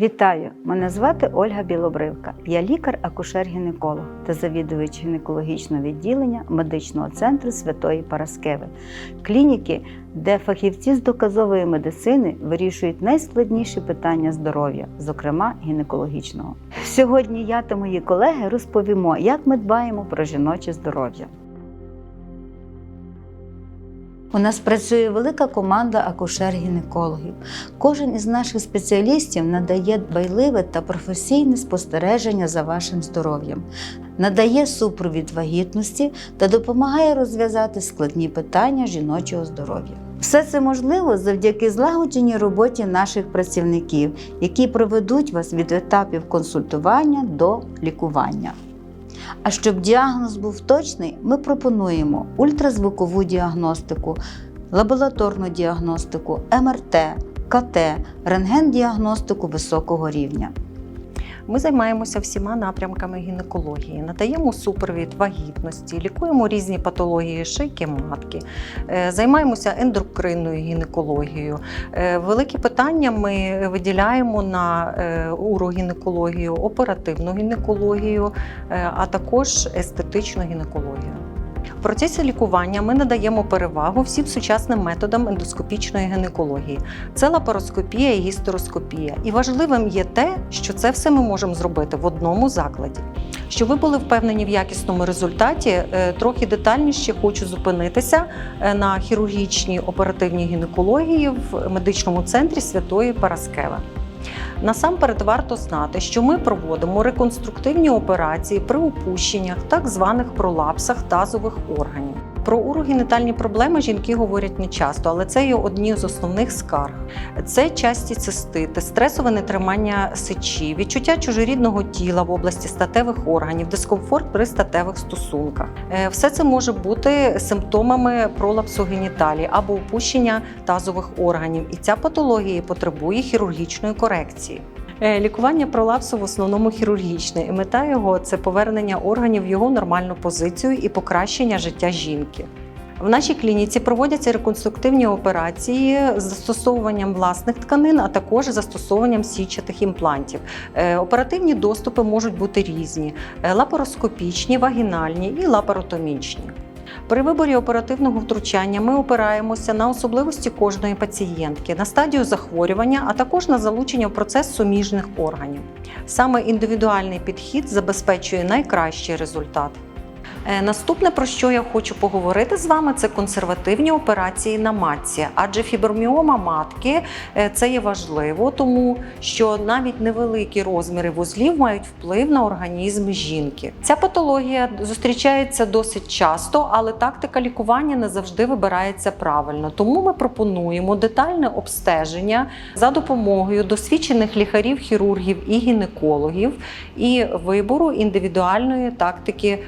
Вітаю! Мене звати Ольга Білобривка. Я лікар-акушер-гінеколог та завідувач гінекологічного відділення медичного центру Святої Параскеви, клініки, де фахівці з доказової медицини вирішують найскладніші питання здоров'я, зокрема гінекологічного. Сьогодні я та мої колеги розповімо, як ми дбаємо про жіноче здоров'я. У нас працює велика команда акушер-гінекологів. Кожен із наших спеціалістів надає дбайливе та професійне спостереження за вашим здоров'ям, надає супровід вагітності та допомагає розв'язати складні питання жіночого здоров'я. Все це можливо завдяки злагодженій роботі наших працівників, які проведуть вас від етапів консультування до лікування. А щоб діагноз був точний, ми пропонуємо ультразвукову діагностику, лабораторну діагностику, МРТ, КТ, рентген-діагностику високого рівня. Ми займаємося всіма напрямками гінекології, надаємо супровід вагітності, лікуємо різні патології шийки матки, е, займаємося ендокринною гінекологією. Е, Великі питання ми виділяємо на е, урогінекологію, оперативну гінекологію, а також естетичну гінекологію. В процесі лікування ми надаємо перевагу всім сучасним методам ендоскопічної гінекології. Це лапароскопія і гістероскопія. І важливим є те, що це все ми можемо зробити в одному закладі. Щоб ви були впевнені в якісному результаті, е, трохи детальніше хочу зупинитися е, на хірургічній оперативній гінекології в медичному центрі Святої Параскеви. Насамперед варто знати, що ми проводимо реконструктивні операції при опущеннях, так званих пролапсах тазових органів. Про урогенітальні проблеми жінки говорять не часто, але це є одні з основних скарг. Це часті цистити, стресове нетримання сечі, відчуття чужорідного тіла в області статевих органів, дискомфорт при статевих стосунках. Е, Все це може бути симптомами пролапсу геніталії або опущення тазових органів, і ця патологія потребує хірургічної корекції. Е, Лікування пролапсу в основному хірургічне, і мета його це повернення органів в його нормальну позицію і покращення життя жінки. В нашій клініці проводяться реконструктивні операції з застосовуванням власних тканин, а також застосовуванням січатих імплантів. Е, Оперативні доступи можуть бути різні: е, лапароскопічні, вагінальні і лапаротомічні. При виборі оперативного втручання ми опираємося на особливості кожної пацієнтки, на стадію захворювання, а також на залучення в процес суміжних органів. Саме індивідуальний підхід забезпечує найкращий результат. Е, Наступне, про що я хочу поговорити з вами, це консервативні операції на матці. Адже фіброміома матки е, це є важливо, тому що навіть невеликі розміри вузлів мають вплив на організм жінки. Ця патологія зустрічається досить часто, але тактика лікування не завжди вибирається правильно. Тому ми пропонуємо детальне обстеження за допомогою досвідчених лікарів, хірургів і гінекологів і вибору індивідуальної тактики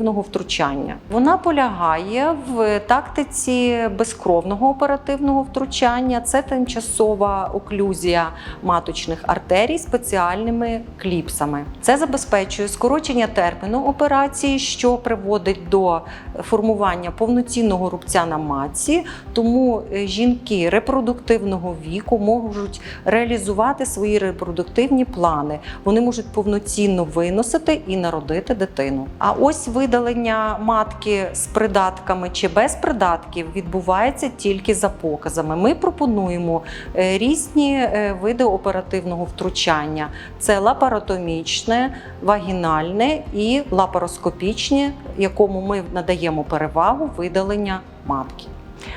оперативного втручання. Вона полягає в тактиці безкровного оперативного втручання. Це тимчасова оклюзія маточних артерій спеціальними кліпсами. Це забезпечує скорочення терміну операції, що приводить до формування повноцінного рубця на матці. Тому е, жінки репродуктивного віку можуть реалізувати свої репродуктивні плани. Вони можуть повноцінно виносити і народити дитину. А ось видалення матки з придатками чи без придатків відбувається тільки за показами. Ми пропонуємо е, різні е, види оперативного втручання: це лапаротомічне, вагінальне і лапароскопічне, якому ми надаємо перевагу видалення матки.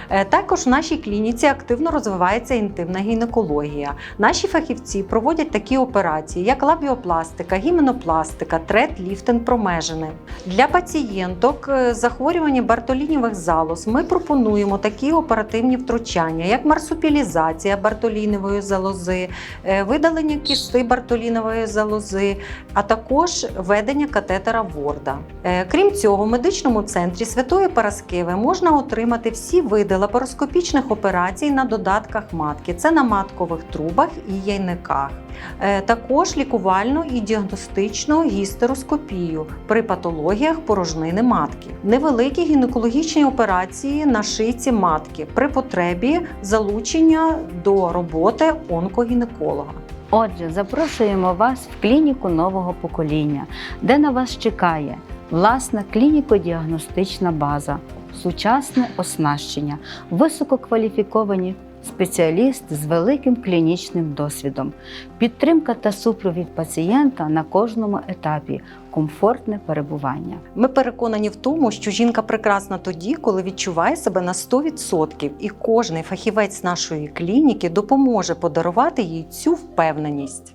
Е, Також в нашій клініці активно розвивається інтимна гінекологія. Наші фахівці проводять такі операції, як лабіопластика, гіменопластика, трет, ліфтинг, промежини. Для пацієнток з захворювання бартолінівих залоз ми пропонуємо такі оперативні втручання, як марсупілізація бартолінової залози, е, видалення кісти бартолінової залози, а також введення катетера Ворда. Е, Крім цього, в медичному центрі Святої Параскеви можна отримати всі види лапароскопічних операцій на додатках матки. Це на маткових трубах і яйниках. Е, Також лікувальну і діагностичну гістероскопію при патологіях порожнини матки, невеликі гінекологічні операції на шийці матки при потребі залучення до роботи онкогінеколога. Отже, запрошуємо вас в клініку нового покоління, де на вас чекає власна клініко-діагностична база, сучасне оснащення, висококваліфіковані спеціалісти з великим клінічним досвідом, підтримка та супровід пацієнта на кожному етапі, комфортне перебування. Ми переконані в тому, що жінка прекрасна тоді, коли відчуває себе на 100%, і кожний фахівець нашої клініки допоможе подарувати їй цю впевненість.